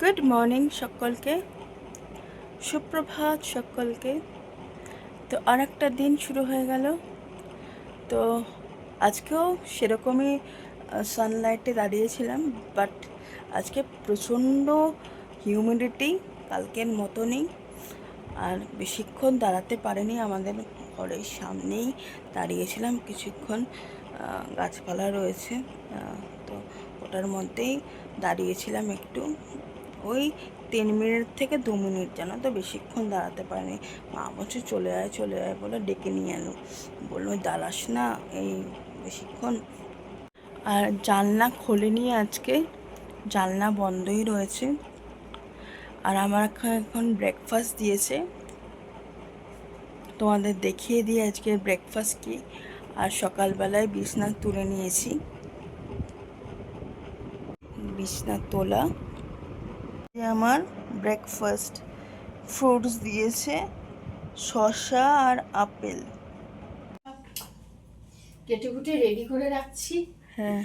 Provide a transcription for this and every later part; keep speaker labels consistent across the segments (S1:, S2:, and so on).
S1: Good morning সকলকে। সুপ্রভাত সকলকে। তো আর একটা দিন শুরু হয়ে গেল। তো আজকেও সেরকমই সানলাইটে দাঁড়িয়েছিলাম বাট আজকে প্রচণ্ড হিউমিডিটি কালকের মতনই। আর বেশিক্ষণ দাঁড়াতে পারেনি আমাদের ঘরের সামনেই দাঁড়িয়েছিলাম কিছুক্ষণ গাছপালা রয়েছে তো ওটার মধ্যেই দাঁড়িয়েছিলাম একটু। ওই তিন মিনিট থেকে দু মিনিট যেন তো বেশিক্ষণ দাঁড়াতে পারেনি। মা বলছে, চলে আয় চলে আয়, বলে ডেকে নিয়ে এলো। বলল, দাঁড়াস না, এই বেশিক্ষণ। আর জানলা খোলেনি আজকে, জানলা বন্ধই রয়েছে। আর আমার এখন ব্রেকফাস্ট দিয়েছে। তোমাদের দেখিয়ে দিই আজকে ব্রেকফাস্ট কি। আর সকালবেলায় বিছনা তুলে নিয়েছি। বিছনা তোলা। আমার ব্রেকফাস্ট ফ্রুটস দিয়েছে শসা আর আপেল।
S2: কেটে কুটে রেডি করে রাখছি।
S1: হ্যাঁ।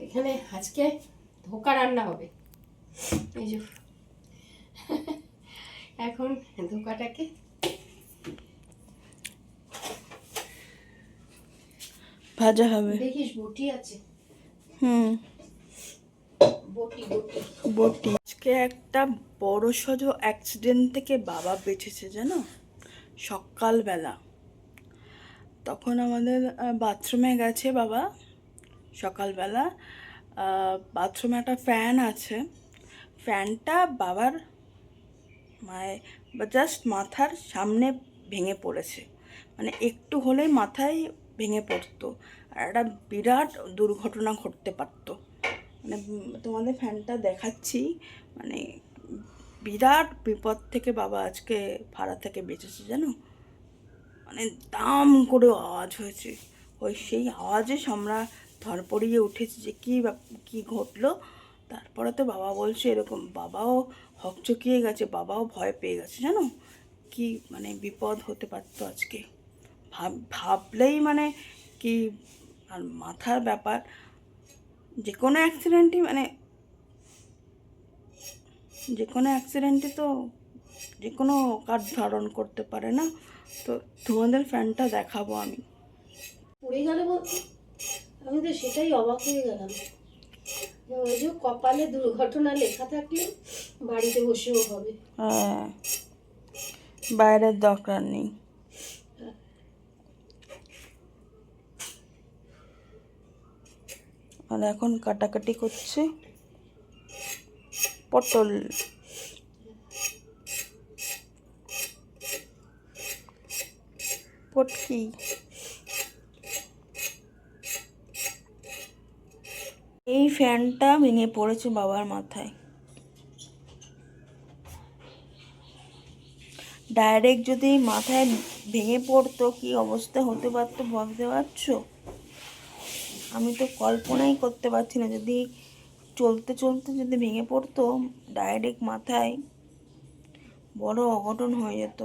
S2: এখানে আজকে ধোকা রান্না হবে। এই যে। এখন ধোকাটাকে
S1: ভাজা হবে।
S2: দেখিস বটি আছে।
S1: হুম।
S2: বটি বটি।
S1: বটি। আজকে একটা বড় সড়ো অ্যাক্সিডেন্ট থেকে বাবা বেঁচেছে, জানো? সকালবেলা। তখন আমাদের বাথরুমে গেছে বাবা। সকালবেলা বাথরুমে একটা ফ্যান আছে। ফ্যানটা বাবার মানে জাস্ট মাথার সামনে ভেঙে পড়েছে। মানে একটু হলেই মাথায় ভেঙে পড়তো। আর একটা বিরাট দুর্ঘটনা ঘটতে পারতো। মানে তোমাদের ফ্যানটা দেখাচ্ছি। মানে বিরাট বিপদ থেকে বাবা আজকে ভাড়া থেকে বেঁচেছে, জানো? মানে দাম করে আওয়াজ হয়েছে। ওই সেই আওয়াজে আমরা ধরপড়িয়ে উঠেছি যে কী কী ঘটলো। তারপরে তো বাবা বলছে এরকম, বাবাও হকচকিয়ে গেছে, বাবাও ভয় পেয়ে গেছে, জানো? কি মানে বিপদ হতে পারতো আজকে। ভাব, ভাবলেই মানে কি আর মাথার ব্যাপার। যে কোনো অ্যাক্সিডেন্টই মানে যে কোনো অ্যাক্সিডেন্টে তো যে কোনো কার ধারণ করতে পারে না। তো তোমাদের ফ্যানটা দেখাবো আমি।
S2: পড়ে গেল বলতে? আমি তো সেটাই অবাক হয়ে গেলাম। ওই যে কপালে দুর্ঘটনা লেখা থাকলে বাড়িতে বসেও হবে।
S1: হ্যাঁ বাইরের দরকার নেই। আর এখন কাটাকাটি করছে। পটল। পটকি। এই ফ্যানটা ভেঙে পড়েছে বাবার মাথায়। ডাইরেক্ট যদি মাথায় ভেঙে পড়তো, কি অবস্থা হতে পারতো, ভাবতে পারছ? আমি তো কল্পনাই করতে পারছি না। যদি চলতে চলতে যদি ভেঙে পড়তো ডাইরেক্ট মাথায় বড় অঘটন হয়ে যেত।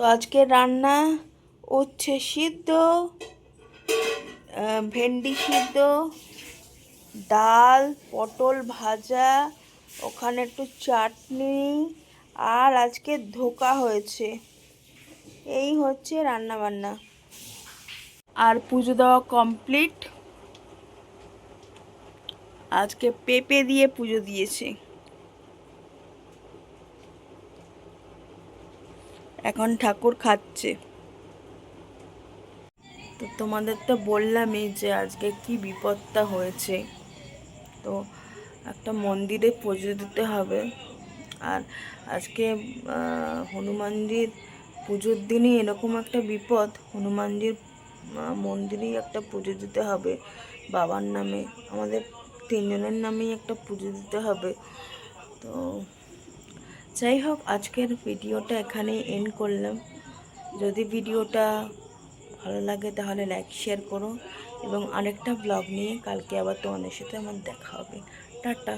S1: তো আজকে রান্না উচ্ছে সিদ্ধ ভেন্ডি সিদ্ধ, ডাল, পটল ভাজা, ওখানে একটু চাটনি আর আজকে ধোকা হয়েছে। এই হচ্ছে রান্না বান্না আর পুজো দেওয়া কমপ্লিট। আজকে পেঁপে দিয়ে পুজো দিয়েছে। এখন ঠাকুর খাচ্ছে। তো তোমাদের তো বললামই যে আজকে কি বিপদটা হয়েছে। তো একটা মন্দিরে পুজো দিতে হবে। আর আজকে হনুমানজির পুজোর দিনই এরকম একটা বিপদ। হনুমানজির মন্দিরেই একটা পুজো দিতে হবে। বাবার নামে, আমাদের তিনজনের নামেই একটা পুজো দিতে হবে। তো যাই হোক আজকের ভিডিওটা এখানে এন্ড করলাম। যদি ভিডিওটা ভালো লাগে তাহলে লাইক শেয়ার করো এবং আরেকটা ব্লগ নিয়ে কালকে আবার তোমাদের সাথে আমার দেখা হবে। টাটা।